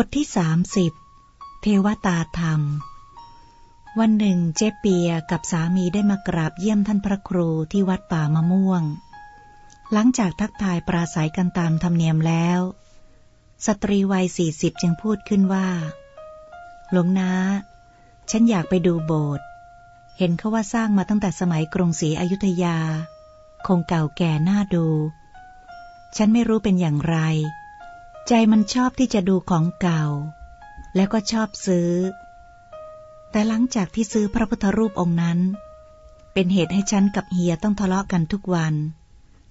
บทที่สามสิบเทวตาธรรม วันหนึ่งเจเปียกับสามีได้มากราบเยี่ยมท่านพระครูที่วัดป่ามะม่วง หลังจากทักทายปราศัยกันตามธรรมเนียมแล้ว สตรีวัยสี่สิบจึงพูดขึ้นว่า หลวงนาฉันอยากไปดูโบสถ์เห็นเขาว่าสร้างมาตั้งแต่สมัยกรุงศรีอยุธยา คงเก่าแก่น่าดู ฉันไม่รู้เป็นอย่างไร ใจมันชอบที่จะดูของเก่า แล้วก็ชอบซื้อ แต่หลังจากที่ซื้อพระพุทธรูปองค์นั้น เป็นเหตุให้ฉันกับเฮียต้องทะเลาะกันทุกวัน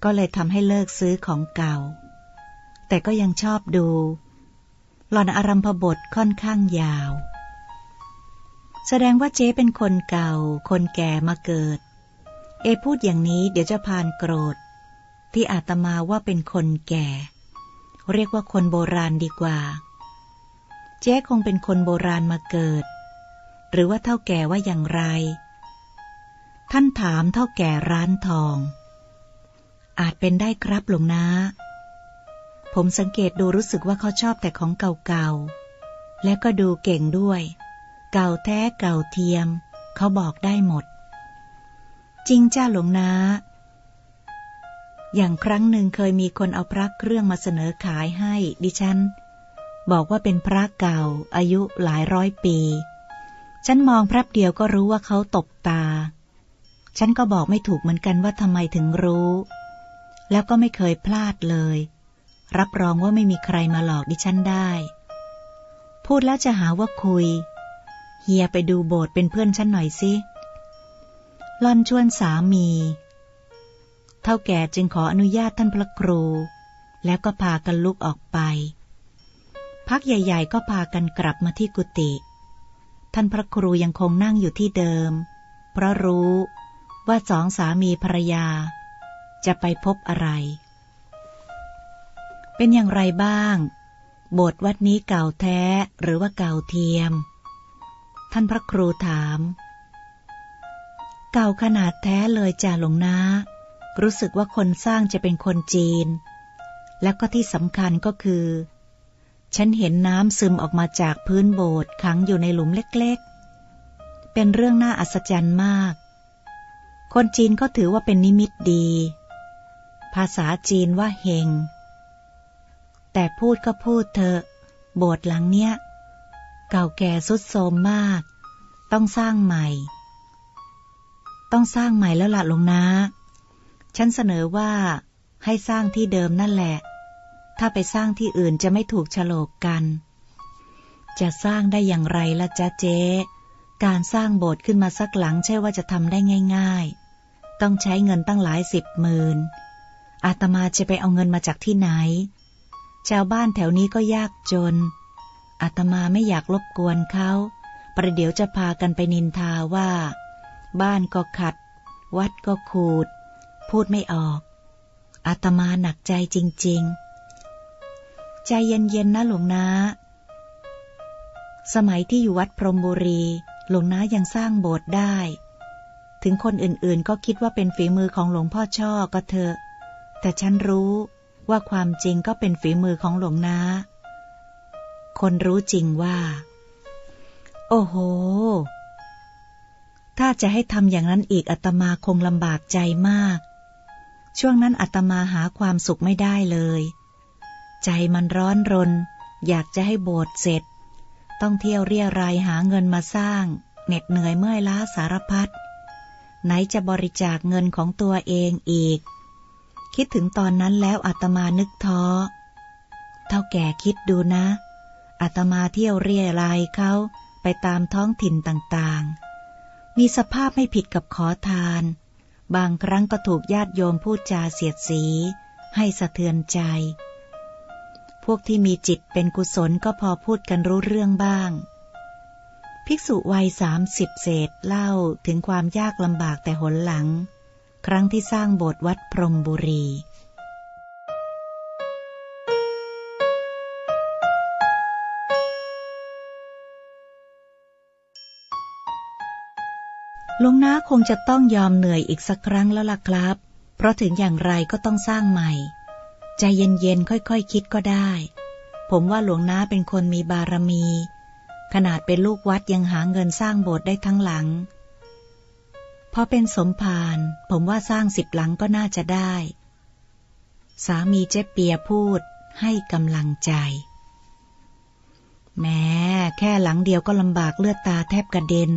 ก็เลยทำให้เลิกซื้อของเก่า แต่ก็ยังชอบดูหลอนอารัมพบทค่อนข้างยาว แสดงว่าเจ๊เป็นคนเก่า คนแก่มาเกิด เอพูดอย่างนี้เดี๋ยวจะพานโกรธ ที่อาตมาว่าเป็นคนแก่ เรียกว่าคนโบราณดีกว่า เจ๊คงเป็นคนโบราณมาเกิด หรือว่าเท่าแก่ว่าอย่างไร ท่านถามเท่าแก่ร้านทอง อาจเป็นได้ครับหลวงนาผมสังเกตดูรู้สึกว่าเขาชอบแต่ของเก่าๆ และก็ดูเก่งด้วย เก่าแท้เก่าเทียม เขาบอกได้หมด จริงจ้าหลวงนา อย่างครั้งหนึ่งเคยมีคนเอาพระเครื่องมาเสนอขายให้ดิฉัน บอกว่าเป็นพระเก่า อายุหลายร้อยปี ฉันมองพระเดียวก็รู้ว่าเขาตบตา ฉันก็บอกไม่ถูกเหมือนกันว่าทำไมถึงรู้ แล้วก็ไม่เคยพลาดเลย รับรองว่าไม่มีใครมาหลอกดิฉันได้ พูดแล้วจะหาว่าคุย เฮียไปดูโบสถ์เป็นเพื่อนฉันหน่อยสิลอนชวนสามี เท่าแก่จึงขออนุญาตท่านพระครู แล้วก็พากันลุกออกไป พักใหญ่ ๆ ก็พากันกลับมาที่กุฏิท่านพระครูยังคงนั่งอยู่ที่เดิม เพราะรู้ว่าสองสามีภรรยา จะไปพบอะไร เป็นอย่างไรบ้าง โบสถ์วัดนี้เก่าแท้หรือว่าเก่าเทียม ท่านพระครูถาม เก่าขนาดแท้เลยจ่าหลวงนา รู้สึกว่าคนสร้างจะเป็นคนจีน แล้วก็ที่สำคัญก็คือ ฉันเห็นน้ำซึมออกมาจากพื้นโบสถ์ขังอยู่ในหลุมเล็กๆ เป็นเรื่องน่าอัศจรรย์มาก คนจีนก็ถือว่าเป็นนิมิตดี ภาษาจีนว่าเฮง แต่พูดก็พูดเถอะ โบสถ์หลังเนี้ย เก่าแก่สุดโทมมาก ต้องสร้างใหม่ ต้องสร้างใหม่แล้วล่ะลงนะ ฉันเสนอว่าให้สร้างที่เดิมนั่นแหละ ถ้าไปสร้างที่อื่นจะไม่ถูกฉลกกัน จะสร้างได้อย่างไรละจ๊ะเจ๊ การสร้างโบสถ์ขึ้นมาสักหลังใช่ว่าจะทำได้ง่าย ๆ ต้องใช้เงินตั้งหลายสิบหมื่นอาตมาจะไปเอาเงินมาจากที่ไหน ชาวบ้านแถวนี้ก็ยากจน อาตมาไม่อยากรบกวนเขา ประเดี๋ยวจะพากันไปนินทาว่า บ้านก็ขัด วัดก็ขูด พูดไม่ออก อาตมาหนักใจจริง ๆ ใจเย็นๆนะหลวงนา สมัยที่อยู่วัดพรมบุรี หลวงนายังสร้างโบสถ์ได้ ถึงคนอื่นๆก็คิดว่าเป็นฝีมือของหลวงพ่อช่อก็เถอะ แต่ฉันรู้ว่าความจริงก็เป็นฝีมือของหลวงนา คนรู้จริงว่า โอ้โห ถ้าจะให้ทำอย่างนั้นอีกอาตมาคงลำบากใจมาก ช่วงนั้นอาตมาหาความสุขไม่ได้เลย ใจมันร้อนรน อยากจะให้โบสถ์เสร็จ ต้องเที่ยวเรียรายหาเงินมาสร้าง เหน็ดเหนื่อยเมื่อยล้าสารพัด ไหนจะบริจาคเงินของตัวเองอีก คิดถึงตอนนั้นแล้วอาตมานึกท้อ เท่าแก่คิดดูนะ อาตมาเที่ยวเรียรายเขาไปตามท้องถิ่นต่างๆ มีสภาพไม่ผิดกับขอทาน บางครั้งก็ถูกญาติโยมพูดจาเสียดสี ให้สะเทือนใจ พวกที่มีจิตเป็นกุศลก็พอพูดกันรู้เรื่องบ้าง ภิกษุวัยสามสิบเศษเล่าถึงความยากลำบากแต่หนหลัง ครั้งที่สร้างโบสถ์วัดพรมบุรี ลุงน้าคงจะต้องยอมเหนื่อยอีกสักครั้งแล้วล่ะครับ เพราะถึงอย่างไรก็ต้องสร้างใหม่ ใจเย็นๆ ค่อยๆคคิดก็ได้ ผมว่าหลวงน้าเป็นคนมีบารมี ขนาดเป็นลูกวัดยังหาเงินสร้างโบสถ์ได้ทั้งหลัง พอเป็นสมภารผมว่าสร้างสิบหลังก็น่าจะได้ สามีเจ๊เปียพูดให้กำลังใจ แม้แค่หลังเดียวก็ลำบากเลือดตาแทบกระเด็น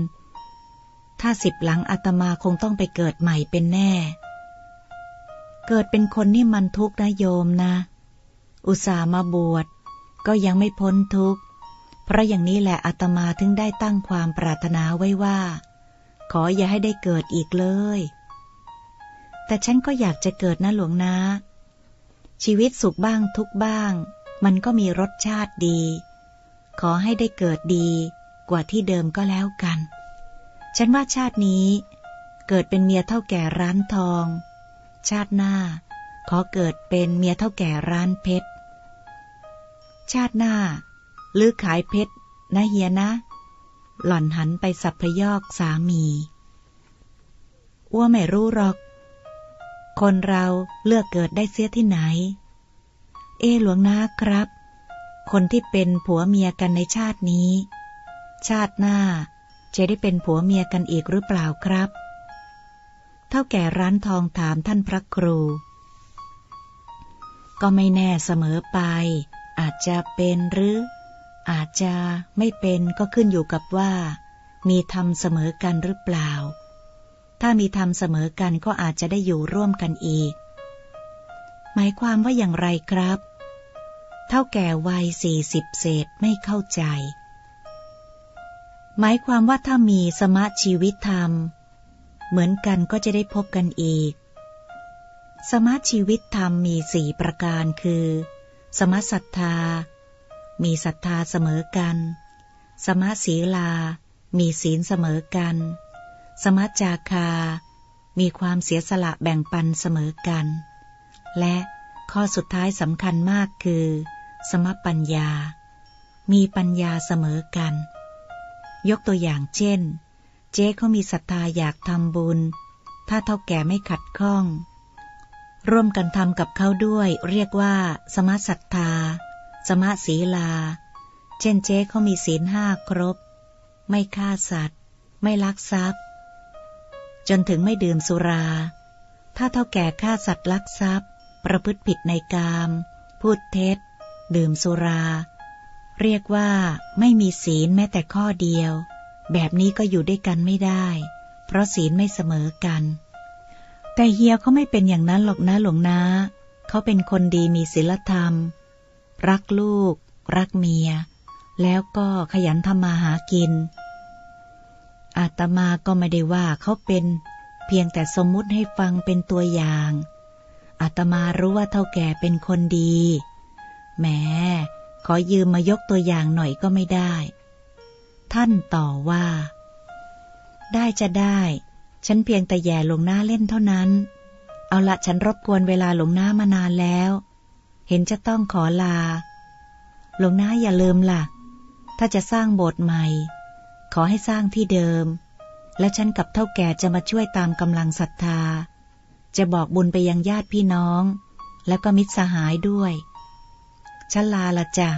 ถ้าสิบหลังอาตมาคงต้องไปเกิดใหม่เป็นแน่ เกิดเป็นคนนี่มันทุกข์นะโยมนะ อุตส่าห์มาบวชก็ยังไม่พ้นทุกข์ เพราะอย่างนี้แหละอาตมาถึงได้ตั้งความปรารถนาไว้ว่า ขออย่าให้ได้เกิดอีกเลย แต่ฉันก็อยากจะเกิดนะหลวงนะ ชีวิตสุขบ้างทุกบ้าง มันก็มีรสชาติดี ขอให้ได้เกิดดีกว่าที่เดิมก็แล้วกัน ฉันว่าชาตินี้ เกิดเป็นเมียเท่าแก่ร้านทอง ชาติหน้า ขอเกิดเป็นเมียเท่าแก่ร้านเพชร ชาติหน้าลือขายเพชรนะเฮียนะ หล่อนหันไปสับพยอกสามีอ้วไม่รู้หรอก คนเราเลือกเกิดได้เสียที่ไหน เอหลวงนะครับ คนที่เป็นผัวเมียกันในชาตินี้ ชาติหน้า จะได้เป็นผัวเมียกันอีกหรือเปล่าครับ เท่าแก่ร้านทองถามท่านพระครู ก็ไม่แน่เสมอไป อาจจะเป็นหรือ อาจจะไม่เป็นก็ขึ้นอยู่กับว่า มีธรรมเสมอกันหรือเปล่า ถ้ามีธรรมเสมอกันก็อาจจะได้อยู่ร่วมกันอีก หมายความว่าอย่างไรครับ เท่าแก่วัยสี่สิบเศษไม่เข้าใจ หมายความว่าถ้ามีสมะชีวิตธรรม เหมือนกันก็จะได้พบกันอีก สมาชีวิตธรรมมีสี่ประการคือ สมะศรัทธา มีศรัทธาเสมอกัน สมาศีลา มีศีลเสมอกัน สมัจจาคา มีความเสียสละแบ่งปันเสมอกัน และข้อสุดท้ายสำคัญมากคือ สมปัญญา มีปัญญาเสมอกัน ยกตัวอย่างเช่น เจ๊เขามีศรัทธาอยากทำบุญ ถ้าเท่าแก่ไม่ขัดข้อง ร่วมกันทำกับเขาด้วยเรียกว่า สมศรัทธา สมศีลา เช่นเจ๊เขามีศีลห้าครบ ไม่ฆ่าสัตว์ ไม่ลักทรัพย์ จนถึงไม่ดื่มสุรา ถ้าเท่าแก่ฆ่าสัตว์ลักทรัพย์ ประพฤติผิดในกาม พูดเท็จ ดื่มสุรา เรียกว่าไม่มีศีลแม้แต่ข้อเดียว แบบนี้ก็อยู่ด้วยกันไม่ได้ เพราะศีลไม่เสมอกัน แต่เฮียเขาไม่เป็นอย่างนั้นหรอกนะหลวงนาเขาเป็นคนดีมีศีลธรรม รักลูก รักเมีย แล้วก็ขยันทำมาหากิน อาตมาก็ไม่ได้ว่าเขาเป็น เพียงแต่สมมุติให้ฟังเป็นตัวอย่างอาตมารู้ว่าเท่าแก่เป็นคนดีแหม อยืมมายกตัวอย่างหน่อยก็ไม่ได้ ท่านต่อว่า ได้จะได้ ฉันเพียงแต่แย่หลงหน้าเล่นเท่านั้น เอาละฉันรบกวนเวลาหลงหน้ามานานแล้ว เห็นจะต้องขอลา หลงหน้าอย่าลืมล่ะ ถ้าจะสร้างโบสถ์ใหม่ ขอให้สร้างที่เดิม และฉันกับเท่าแก่จะมาช่วยตามกำลังศรัทธา จะบอกบุญไปยังญาติพี่น้อง แล้วก็มิตรสหายด้วย ฉันลาละจ้ะ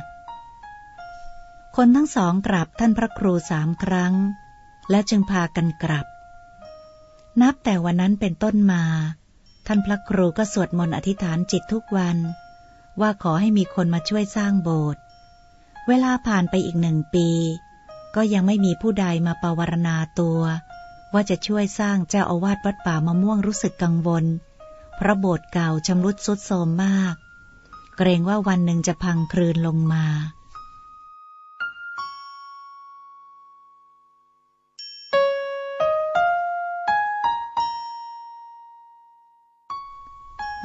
คนทั้งสองกลับท่านพระครูสามครั้ง แล้วจึงพากันกลับ นับแต่วันนั้นเป็นต้นมา ท่านพระครูก็สวดมนต์อธิษฐานจิตทุกวัน ว่าขอให้มีคนมาช่วยสร้างโบสถ์ เวลาผ่านไปอีกหนึ่งปี ก็ยังไม่มีผู้ใดมาปวารณาตัว ว่าจะช่วยสร้างเจ้าอาวาสวัดป่ามะม่วงรู้สึกกังวลเพราะโบสถ์เก่าชำรุดทรุดโทรมมาก กรงว่าวันหนึ่งจะพังคลืนลงมา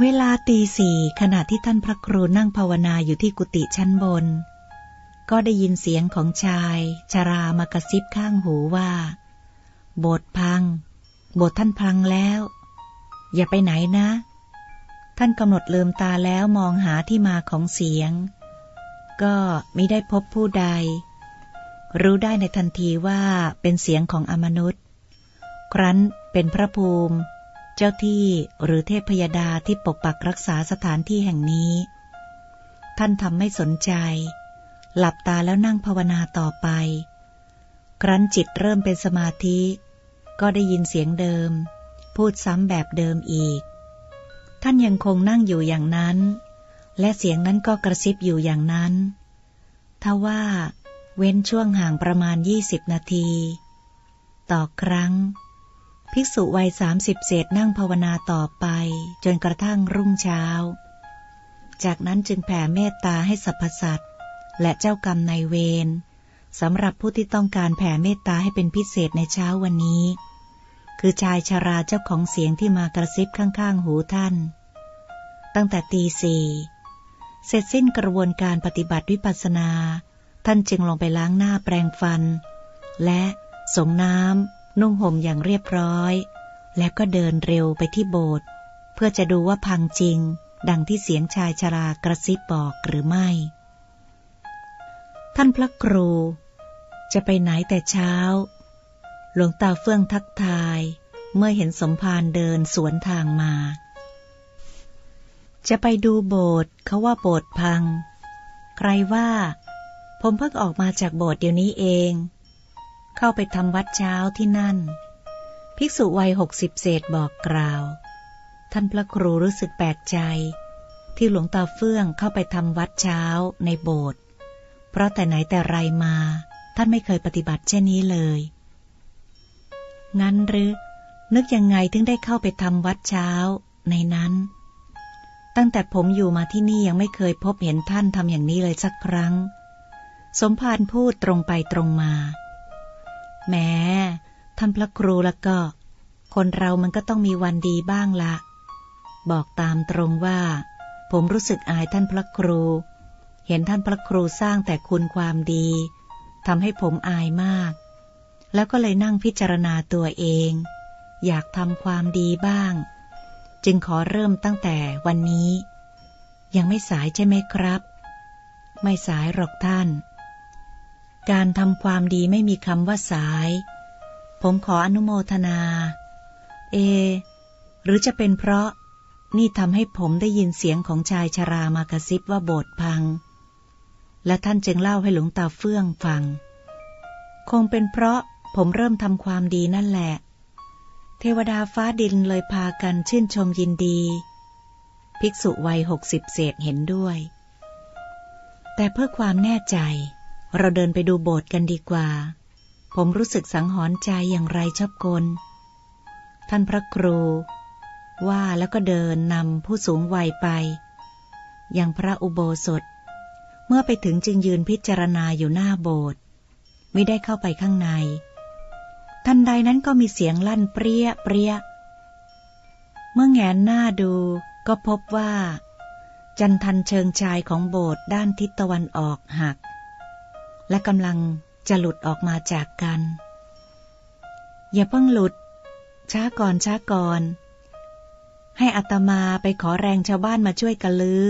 เวลาตีสี่ขณะที่ท่านพระครูนั่งภาวนาอยู่ที่กุฏิชั้นบน ก็ได้ยินเสียงของชายชารามากระซิบข้างหูว่า โบสถ์พัง โบสถ์ท่านพังแล้ว อย่าไปไหนนะ ท่านกำหนดลืมตาแล้วมองหาที่มาของเสียง ก็มิได้พบผู้ใด รู้ได้ในทันทีว่าเป็นเสียงของอมนุษย์ ครั้นเป็นพระภูมิ เจ้าที่หรือเทพพยดาที่ปกปักรักษาสถานที่แห่งนี้ ท่านทำไม่สนใจ หลับตาแล้วนั่งภาวนาต่อไป ครั้นจิตเริ่มเป็นสมาธิ ก็ได้ยินเสียงเดิม พูดซ้ำแบบเดิมอีก ท่านยังคงนั่งอยู่อย่างนั้น และเสียงนั้นก็กระซิบอยู่อย่างนั้นทว่า เว้นช่วงห่างประมาณยี่สิบนาที ต่อครั้ง ภิกษุวัยสามสิบเศษนั่งภาวนาต่อไป จนกระทั่งรุ่งเช้า จากนั้นจึงแผ่เมตตาให้สรรพสัตว์และเจ้ากรรมนายเวรสำหรับผู้ที่ต้องการแผ่เมตตาให้เป็นพิเศษในเช้าวันนี้ คือชายชาราเจ้าของเสียงที่มากระซิบข้างๆ หูท่าน ตั้งแต่ตีสี่เสร็จสิ้นกระบวนการปฏิบัติวิปัสนา ท่านจึงลงไปล้างหน้าแปรงฟัน และสงน้ำนุ่งห่มอย่างเรียบร้อย แล้วก็เดินเร็วไปที่โบสถ์เพื่อจะดูว่าพังจริง ดังที่เสียงชายชรากระซิบบอกหรือไม่ ท่านพระครู จะไปไหนแต่เช้า หลวงตาเฟื่องทักทาย เมื่อเห็นสมภารเดินสวนทางมา จะไปดูโบสถ์เขาว่าโบสถ์พัง ใครว่า ผมเพิ่งออกมาจากโบสถ์เดี๋ยวนี้เอง เข้าไปทำวัดเช้าที่นั่น ภิกษุวัยหกสิบเศษบอกกล่าว ท่านพระครูรู้สึกแปลกใจ ที่หลวงตาเฟื่องเข้าไปทำวัดเช้าในโบสถ์เพราะแต่ไหนแต่ไรมา ท่านไม่เคยปฏิบัติเช่นนี้เลย งั้นหรือ นึกยังไงถึงได้เข้าไปทำวัดเช้าในนั้น ตั้งแต่ผมอยู่มาที่นี่ยังไม่เคยพบเห็นท่านทำอย่างนี้เลยสักครั้ง สมภารพูดตรงไปตรงมาแม้ท่านพระครูแล้วก็ คนเรามันก็ต้องมีวันดีบ้างละ บอกตามตรงว่า ผมรู้สึกอายท่านพระครู เห็นท่านพระครูสร้างแต่คุณความดีทำให้ผมอายมาก แล้วก็เลยนั่งพิจารณาตัวเอง อยากทำความดีบ้าง จึงขอเริ่มตั้งแต่วันนี้ ยังไม่สายใช่ไหมครับ ไม่สายหรอกท่าน การทำความดีไม่มีคำว่าสาย ผมขออนุโมทนา เอ หรือจะเป็นเพราะนี่ทำให้ผมได้ยินเสียงของชายชรามากระซิบว่าโบสถ์พัง และท่านจึงเล่าให้หลวงตาเฟื่องฟัง คงเป็นเพราะ ผมเริ่มทำความดีนั่นแหละ เทวดาฟ้าดินเลยพากันชื่นชมยินดี ภิกษุวัยหกสิบเศษเห็นด้วย แต่เพื่อความแน่ใจ เราเดินไปดูโบสถ์กันดีกว่า ผมรู้สึกสังหรณ์ใจอย่างไรชอบกล ท่านพระครู ว่าแล้วก็เดินนำผู้สูงวัยไป ยังพระอุโบสถ เมื่อไปถึงจึงยืนพิจารณาอยู่หน้าโบสถ์ไม่ได้เข้าไปข้างใน ทันใดนั้นก็มีเสียงลั่นเปรี้ยเปรี้ย เมื่อแงนหน้าดูก็พบว่า จันทันเชิงชายของโบสถ์ด้านทิศตะวันออกหัก และกำลังจะหลุดออกมาจากกัน อย่าเพิ่งหลุด ช้าก่อนช้าก่อน ให้อัตมาไปขอแรงชาวบ้านมาช่วยกันลือ้อ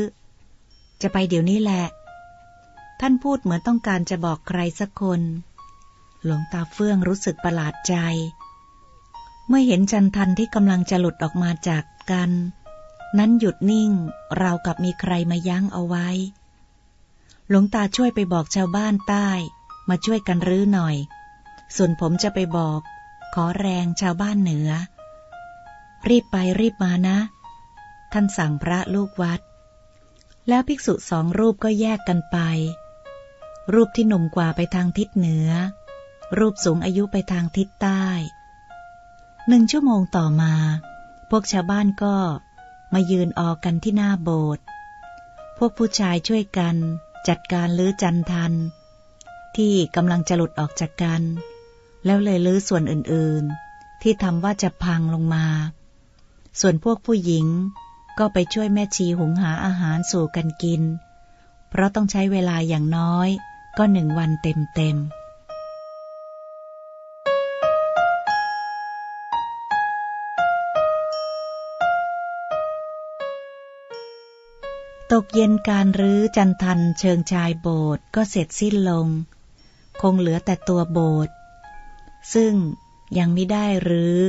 จะไปเดี๋ยวนี้แหละ ท่านพูดเหมือนต้องการจะบอกใครสักคน หลวงตาเฟื่องรู้สึกประหลาดใจ เมื่อเห็นจันทันที่กำลังจะหลุดออกมาจากกัน นั้นหยุดนิ่งเรากับมีใครมายั้งเอาไว้ หลวงตาช่วยไปบอกชาวบ้านใต้ มาช่วยกันรื้อหน่อย ส่วนผมจะไปบอก ขอแรงชาวบ้านเหนือ รีบไปรีบมานะ ท่านสั่งพระลูกวัด แล้วภิกษุสองรูปก็แยกกันไปรูปที่หนุ่มกว่าไปทางทิศเหนือ รูปสูงอายุไปทางทิศใต้หนึ่งชั่วโมงต่อมา พวกชาวบ้านก็มายืนออกกันที่หน้าโบสถ์พวกผู้ชายช่วยกันจัดการลื้อจันทัน ที่กำลังจะหลุดออกจากกัน แล้วเลยลื้อส่วนอื่นๆ ที่ทำว่าจะพังลงมา ส่วนพวกผู้หญิงก็ไปช่วยแม่ชีหุงหาอาหารสู่กันกิน เพราะต้องใช้เวลาอย่างน้อยก็หนึ่งวันเต็มๆ ตกเย็นการรื้อจันทันเชิงชายโบสถ์ก็เสร็จสิ้นลง คงเหลือแต่ตัวโบสถ์ซึ่งยังไม่ได้รื้อ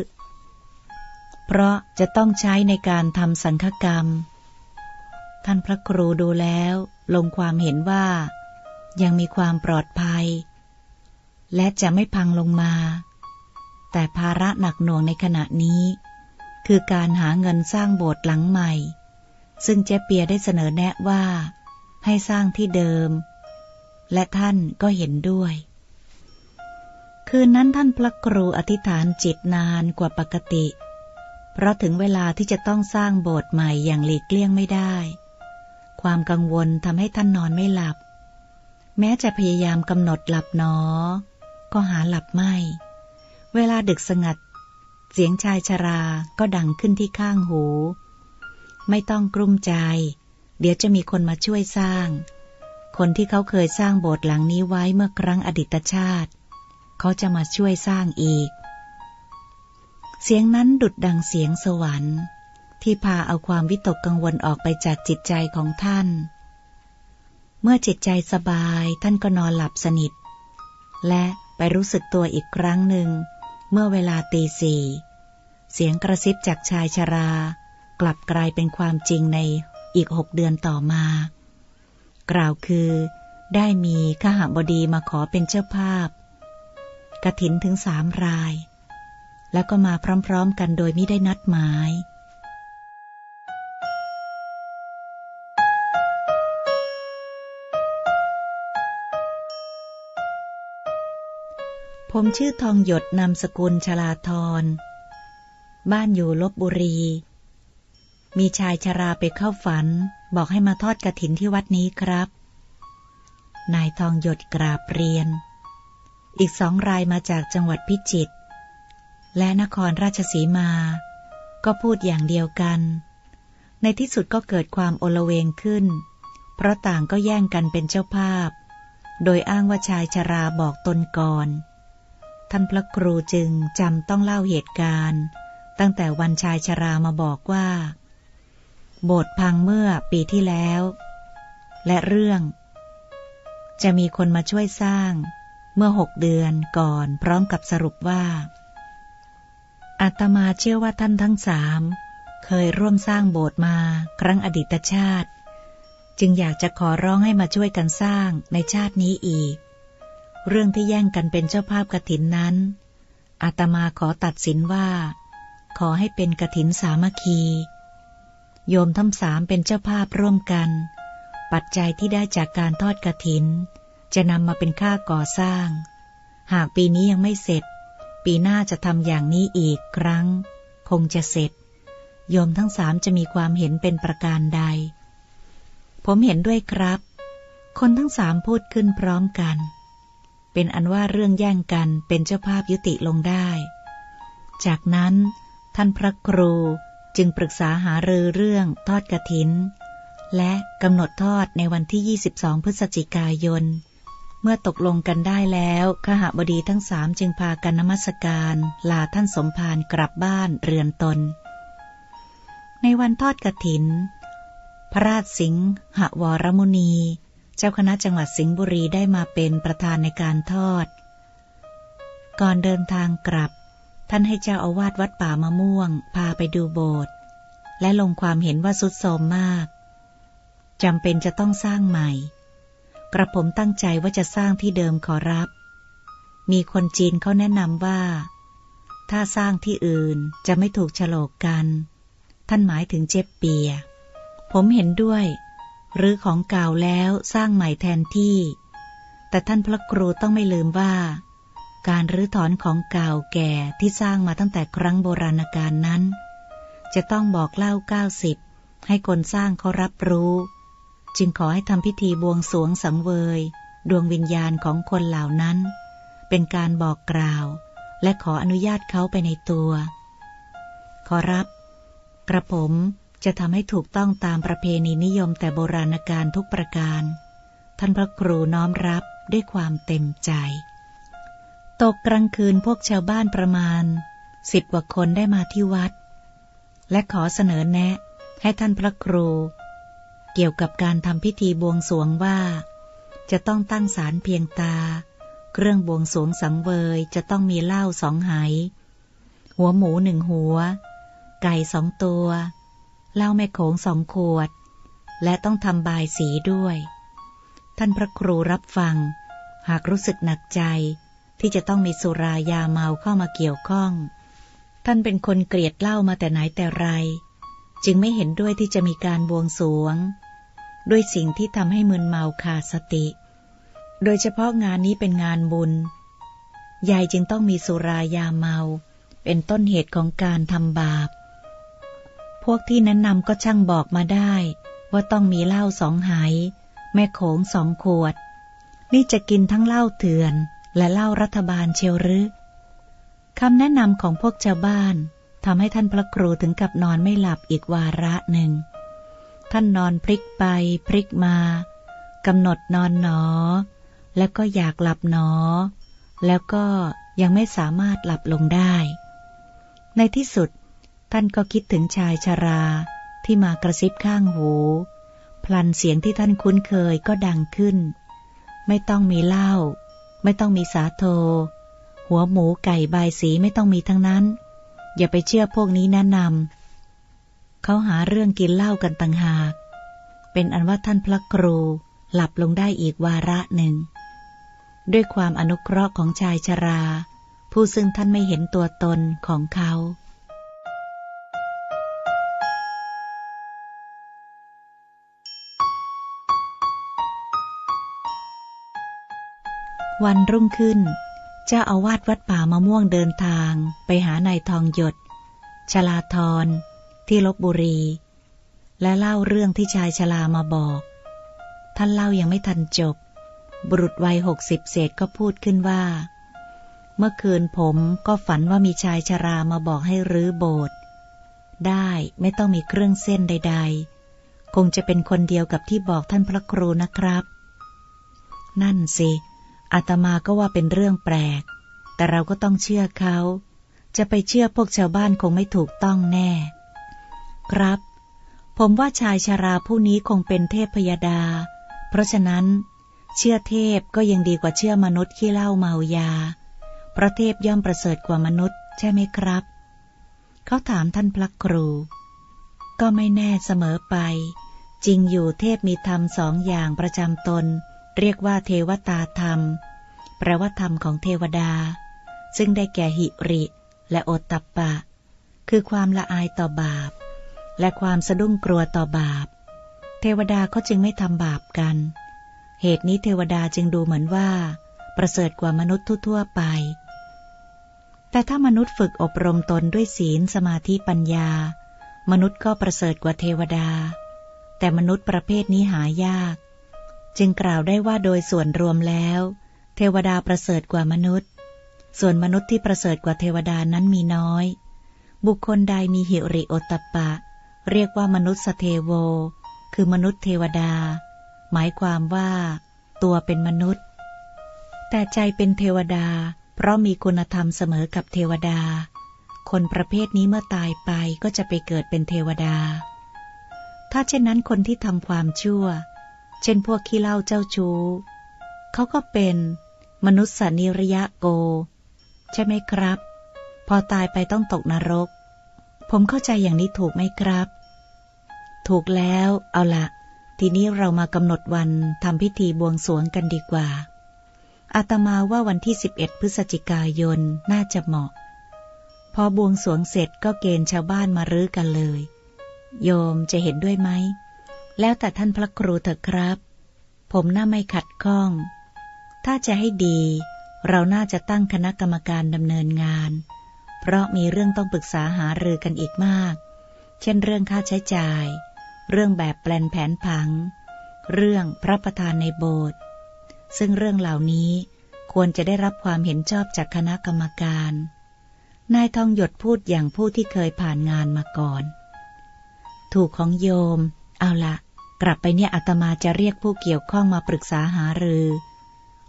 เพราะจะต้องใช้ในการทำสังฆกรรม ท่านพระครูดูแล้วลงความเห็นว่า ยังมีความปลอดภัย และจะไม่พังลงมา แต่ภาระหนักหน่วงในขณะนี้ คือการหาเงินสร้างโบสถ์หลังใหม่ ซึ่งเจ๊เปียได้เสนอแนะว่า ให้สร้างที่เดิม และท่านก็เห็นด้วย คืนนั้นท่านพระครูอธิษฐานจิตนานกว่าปกติ เพราะถึงเวลาที่จะต้องสร้างโบสถ์ใหม่อย่างหลีกเลี่ยงไม่ได้ ความกังวลทำให้ท่านนอนไม่หลับ แม้จะพยายามกำหนดหลับหนอ ก็หาหลับไม่ เวลาดึกสงัด เสียงชายชราก็ดังขึ้นที่ข้างหู ไม่ต้องกลุ้มใจ เดี๋ยวจะมีคนมาช่วยสร้าง คนที่เขาเคยสร้างโบสถ์หลังนี้ไว้เมื่อครั้งอดีตชาติ เขาจะมาช่วยสร้างอีก เสียงนั้นดุดดังเสียงสวรรค์ ที่พาเอาความวิตกกังวลออกไปจากจิตใจของท่าน เมื่อจิตใจสบายท่านก็นอนหลับสนิท และไปรู้สึกตัวอีกครั้งหนึ่ง เมื่อเวลาตีสี่เสียงกระซิบจากชายชรา กลับกลายเป็นความจริงในอีกหกเดือนต่อมา กล่าวคือได้มีข้าหบดีมาขอเป็นเจ้าภาพ กระถินถึงสามราย แล้วก็มาพร้อมๆกันโดยไม่ได้นัดหมายผมชื่อทองหยดนามสกุลชลาธรบ้านอยู่ลบบุรี มีชายชราไปเข้าฝัน บอกให้มาทอดกระถินที่วัดนี้ครับ นายทองหยดกราบเรียน อีกสองรายมาจากจังหวัดพิจิตรและนครราชสีมา ก็พูดอย่างเดียวกัน ในที่สุดก็เกิดความโอลเวงขึ้น เพราะต่างก็แย่งกันเป็นเจ้าภาพ โดยอ้างว่าชายชราบอกตนก่อน ท่านพระครูจึงจำต้องเล่าเหตุการณ์ ตั้งแต่วันชายชรามาบอกว่า โบสถ์พังเมื่อปีที่แล้ว และเรื่อง จะมีคนมาช่วยสร้าง เมื่อหกเดือนก่อนพร้อมกับสรุปว่า อาตมาเชื่อว่าท่านทั้งสามเคยร่วมสร้างโบสถ์มาครั้งอดีตชาติ จึงอยากจะขอร้องให้มาช่วยกันสร้างในชาตินี้อีก เรื่องที่แย่งกันเป็นเจ้าภาพกระถินนั้น อาตมาขอตัดสินว่า ขอให้เป็นกระถินสามัคคี โยมทั้งสามเป็นเจ้าภาพร่วมกัน ปัจจัยที่ได้จากการทอดกระถิน จะนำมาเป็นค่าก่อสร้าง หากปีนี้ยังไม่เสร็จ ปีหน้าจะทำอย่างนี้อีกครั้ง คงจะเสร็จ โยมทั้งสามจะมีความเห็นเป็นประการใด ผมเห็นด้วยครับ คนทั้งสามพูดขึ้นพร้อมกัน เป็นอันว่าเรื่องแย่งกันเป็นเจ้าภาพยุติลงได้ จากนั้นท่านพระครู จึงปรึกษาหารือเรื่องทอดกระถิน และกำหนดทอดในวันที่ 22 พฤศจิกายน เมื่อตกลงกันได้แล้วขหบดีทั้งสามจึงพากันนมัสการ ลาท่านสมภารกลับบ้านเรือนตน ในวันทอดกระถิน พระราชสิงหวรมุนี เจ้าคณะจังหวัดสิงห์บุรีได้มาเป็นประธานในการทอด ก่อนเดินทางกลับ ท่านให้เจ้าอาวาสวัดป่ามะม่วง พาไปดูโบสถ์และลงความเห็นว่าสุดโทรมมากจำเป็นจะต้องสร้างใหม่ กระผมตั้งใจว่าจะสร้างที่เดิมขอรับ มีคนจีนเขาแนะนำว่า ถ้าสร้างที่อื่นจะไม่ถูกฉลกกัน ท่านหมายถึงเจ็บเปีย ผมเห็นด้วย หรือของเก่าแล้วสร้างใหม่แทนที่ แต่ท่านพระครูต้องไม่ลืมว่า การรื้อถอนของเก่าแก่ที่สร้างมาตั้งแต่ครั้งโบราณกาลนั้น จะต้องบอกเล่าเก้าสิบให้คนสร้างเขารับรู้ จึงขอให้ทำพิธีบวงสวงสังเวย ดวงวิญญาณของคนเหล่านั้น เป็นการบอกกล่าว และขออนุญาตเขาไปในตัว ขอรับ กระผมจะทำให้ถูกต้องตามประเพณีนิยมแต่โบราณกาลทุกประการ ท่านพระครูน้อมรับด้วยความเต็มใจ ตกกลางคืนพวกชาวบ้านประมาณสิบกว่าคนได้มาที่วัด และขอเสนอแนะ ให้ท่านพระครู เกี่ยวกับการทำพิธีบวงสวงว่า จะต้องตั้งศาลเพียงตา เครื่องบวงสวงสังเวยจะต้องมีเหล้าสองไหหัวหมูหนึ่งหัว ไก่สองตัวเหล้าแม่โขงสองขวด และต้องทำบายสีด้วย ท่านพระครูรับฟัง หากรู้สึกหนักใจ ที่จะต้องมีสุรายาเมาเข้ามาเกี่ยวข้อง ท่านเป็นคนเกลียดเหล้ามาแต่ไหนแต่ไร จึงไม่เห็นด้วยที่จะมีการบวงสวง ด้วยสิ่งที่ทำให้มึนเมาขาดสติ โดยเฉพาะงานนี้เป็นงานบุญ ยายจึงต้องมีสุรายาเมา เป็นต้นเหตุของการทำบาป พวกที่แนะนำก็ช่างบอกมาได้ ว่าต้องมีเหล้าสองหายแม่โขงสองขวด นี่จะกินทั้งเหล้าเถื่อน และเล้ารัฐบาลเชียวหรือคำแนะนำของพวกชาวบ้านทำให้ท่านพระครูถึงกับนอนไม่หลับอีกวาระหนึ่ง ท่านนอนพลิกไปพลิกมากำหนดนอนหนอ แล้วก็อยากหลับหนอ แล้วก็ยังไม่สามารถหลับลงได้ ในที่สุด ท่านก็คิดถึงชายชาราที่มากระซิบข้างหู พลันเสียงที่ท่านคุ้นเคยก็ดังขึ้น ไม่ต้องมีเล้า ไม่ต้องมีสาโท หัวหมูไก่ใบสีไม่ต้องมีทั้งนั้น อย่าไปเชื่อพวกนี้แนะนำเขาหาเรื่องกินเหล้ากันต่างหาก เป็นอันว่าท่านพระครูหลับลงได้อีกวาระหนึ่ง ด้วยความอนุเคราะห์ของชายชรา ผู้ซึ่งท่านไม่เห็นตัวตนของเขา วันรุ่งขึ้น เจ้าอาวาสวัดป่ามะม่วงเดินทางไปหานายทองหยด ชลาทร ที่ลบบุรี และเล่าเรื่องที่ชายชลามาบอก ท่านเล่ายังไม่ทันจบ บุรุษวัยหกสิบเศษก็พูดขึ้นว่า เมื่อคืนผมก็ฝันว่ามีชายชรามาบอกให้รื้อโบสถ์ได้ไม่ต้องมีเครื่องเส้นใด ๆ คงจะเป็นคนเดียวกับที่บอกท่านพระครูนะครับ นั่นสิ อาตมาก็ว่าเป็นเรื่องแปลก แต่เราก็ต้องเชื่อเขา จะไปเชื่อพวกชาวบ้านคงไม่ถูกต้องแน่ ครับ ผมว่าชายชาราผู้นี้คงเป็นเทพพยดา เพราะฉะนั้น เชื่อเทพก็ยังดีกว่าเชื่อมนุษย์ขี้เล่าเมายา เพราะเทพย่อมประเสริฐกว่ามนุษย์ ใช่ไหมครับ เขาถามท่านพระครู ก็ไม่แน่เสมอไป จริงอยู่เทพมีธรรมสองอย่างประจำตน เรียกว่าเทวตาธรรม แปลว่าธรรมของเทวดา ซึ่งได้แก่หิริ และโอตตัปปะ คือความละอายต่อบาป และความสะดุ้งกลัวต่อบาป เทวดาเขาจึงไม่ทำบาปกัน เหตุนี้เทวดาจึงดูเหมือนว่า ประเสริฐกว่ามนุษย์ทั่วไป แต่ถ้ามนุษย์ฝึกอบรมตนด้วยศีลสมาธิปัญญา มนุษย์ก็ประเสริฐกว่าเทวดา แต่มนุษย์ประเภทนี้หายาก จึงกล่าวได้ว่าโดยส่วนรวมแล้ว เทวดาประเสริฐกว่ามนุษย์ ส่วนมนุษย์ที่ประเสริฐกว่าเทวดานั้นมีน้อย บุคคลใดมีหิริโอตปะ เรียกว่ามนุษย์สเทโว คือมนุษย์เทวดา หมายความว่า ตัวเป็นมนุษย์ แต่ใจเป็นเทวดา เพราะมีคุณธรรมเสมอกับเทวดา คนประเภทนี้เมื่อตายไปก็จะไปเกิดเป็นเทวดา ถ้าเช่นนั้นคนที่ทำความชั่ว เช่นพวกขี้เล่าเจ้าชู้ เขาก็เป็นมนุษย์สนิรยะโก ใช่ไหมครับ พอตายไปต้องตกนรก ผมเข้าใจอย่างนี้ถูกไหมครับ ถูกแล้ว เอาละทีนี้เรามากำหนดวันทำพิธีบวงสรวงกันดีกว่า อาตมาว่าวันที่ 11 พฤศจิกายนน่าจะเหมาะ พอบวงสรวงเสร็จก็เกณฑ์ชาวบ้านมารื้อกันเลย โยมจะเห็นด้วยไหม แล้วแต่ท่านพระครูเถอะครับ ผมน่าไม่ขัดข้อง ถ้าจะให้ดี เราน่าจะตั้งคณะกรรมการดำเนินงาน เพราะมีเรื่องต้องปรึกษาหารือกันอีกมาก เช่นเรื่องค่าใช้จ่าย เรื่องแบบแปลนแผนผัง เรื่องพระประธานในโบสถ์ ซึ่งเรื่องเหล่านี้ควรจะได้รับความเห็นชอบจากคณะกรรมการ นายทองหยดพูดอย่างผู้ที่เคยผ่านงานมาก่อน ถูกของโยม เอาละ กลับไปเนี่ยอาตมาจะเรียกผู้เกี่ยวข้องมาปรึกษาหารือ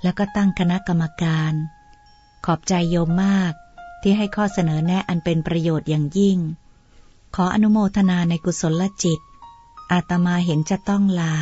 แล้วก็ตั้งคณะกรรมการ ขอบใจโยมมากที่ให้ข้อเสนอแนะอันเป็นประโยชน์อย่างยิ่ง ขออนุโมทนาในกุศลจิต อาตมาเห็นจะต้องลา